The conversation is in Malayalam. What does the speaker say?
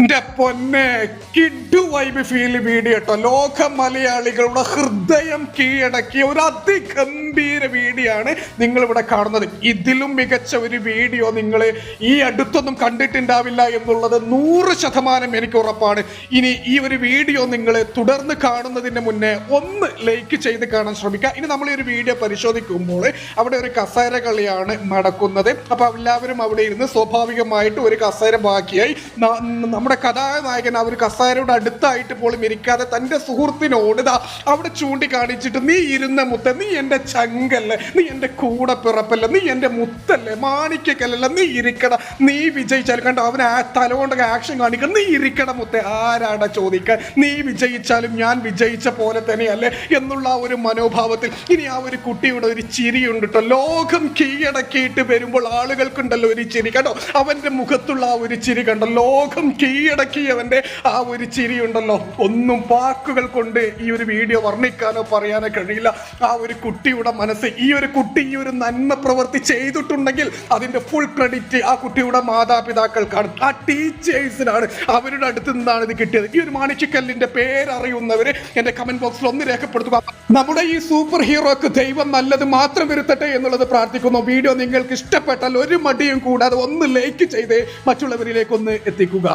എന്റെ പൊന്നെ കിഡു വൈബ് ഫീൽ വീഡിയോ കേട്ടോ. ലോക മലയാളികളുടെ ഹൃദയം കീഴടക്കിയ ഒരു അതിഗംഭീര വീഡിയോ ആണ് നിങ്ങൾ ഇവിടെ കാണുന്നത്. ഇതിലും മികച്ച ഒരു വീഡിയോ നിങ്ങൾ ഈ അടുത്തൊന്നും കണ്ടിട്ടുണ്ടാവില്ല എന്നുള്ളത് നൂറ് ശതമാനം എനിക്ക് ഉറപ്പാണ്. ഇനി ഈ ഒരു വീഡിയോ നിങ്ങൾ തുടർന്ന് കാണുന്നതിന് മുന്നേ ഒന്ന് ലൈക്ക് ചെയ്ത് കാണാൻ ശ്രമിക്കുക. ഇനി നമ്മൾ ഈ ഒരു വീഡിയോ പരിശോധിക്കുമ്പോൾ അവിടെ ഒരു കസേര കളിയാണ് നടക്കുന്നത്. അപ്പൊ എല്ലാവരും അവിടെ ഇരുന്ന് സ്വാഭാവികമായിട്ട് ഒരു കസേര ബാക്കിയായി നമ്മുടെ കഥാനായകൻ ആ ഒരു കസാരയുടെ അടുത്തായിട്ട് പോലും ഇരിക്കാതെ തന്റെ സുഹൃത്തിനോട് ഇതാ അവിടെ ചൂണ്ടിക്കാണിച്ചിട്ട് നീ ഇരുന്ന മുത്ത നീ എന്റെ ചങ്കല്ലേ നീ എന്റെ കൂടെ പിറപ്പല്ലേ നീ എന്റെ മുത്തല്ലേ മാണിക്കല്ലല്ല നീ ഇരിക്കട നീ വിജയിച്ചാലും കണ്ടോ അവൻ ആ തലകൊണ്ടൊക്കെ ആക്ഷൻ കാണിക്കണം നീ ഇരിക്കട മുത്ത ആരാടാ ചോദിക്കാൻ നീ വിജയിച്ചാലും ഞാൻ വിജയിച്ച പോലെ തന്നെയല്ലേ എന്നുള്ള ആ ഒരു മനോഭാവത്തിൽ ഇനി ആ ഒരു കുട്ടിയുടെ ഒരു ചിരിയുണ്ട് കേട്ടോ ലോകം കീഴടക്കിയിട്ട് വരുമ്പോൾ ആളുകൾക്കുണ്ടല്ലോ ഒരു ചിരി. കണ്ടോ? അവന്റെ മുഖത്തുള്ള ആ ഒരു ചിരി കണ്ടോ? ലോകം കീഴടക്കിയവന്റെ ആ ഒരു ചിരി ഉണ്ടല്ലോ ഒന്നും വാക്കുകൾ കൊണ്ട് ഈ ഒരു വീഡിയോ വർണിക്കാനോ പറയാനോ കഴിയില്ല. ആ ഒരു കുട്ടിയുടെ മനസ്സ് ഈ ഒരു കുട്ടി ഈ ഒരു നന്മ പ്രവൃത്തി ചെയ്തിട്ടുണ്ടെങ്കിൽ അതിന്റെ ഫുൾ ക്രെഡിറ്റ് ആ കുട്ടിയുടെ മാതാപിതാക്കൾക്കാണ് ആ ടീച്ചേഴ്സിനാണ് അവരുടെ അടുത്ത് നിന്നാണ് ഇത് കിട്ടിയത്. ഈ ഒരു മാണിച്ചിക്കല്ലിന്റെ പേരറിയുന്നവർ എന്റെ കമന്റ് ബോക്സിൽ ഒന്ന് രേഖപ്പെടുത്തുക. നമ്മുടെ ഈ സൂപ്പർ ഹീറോക്ക് ദൈവം നല്ലത് മാത്രം വരുത്തട്ടെ എന്നുള്ളത് പ്രാർത്ഥിക്കുന്നു. വീഡിയോ നിങ്ങൾക്ക് ഇഷ്ടപ്പെട്ടാൽ ഒരു മടിയും കൂടാതെ ഒന്ന് ലൈക്ക് ചെയ്ത് മറ്റുള്ളവരിലേക്കൊന്ന് എത്തിക്കുക.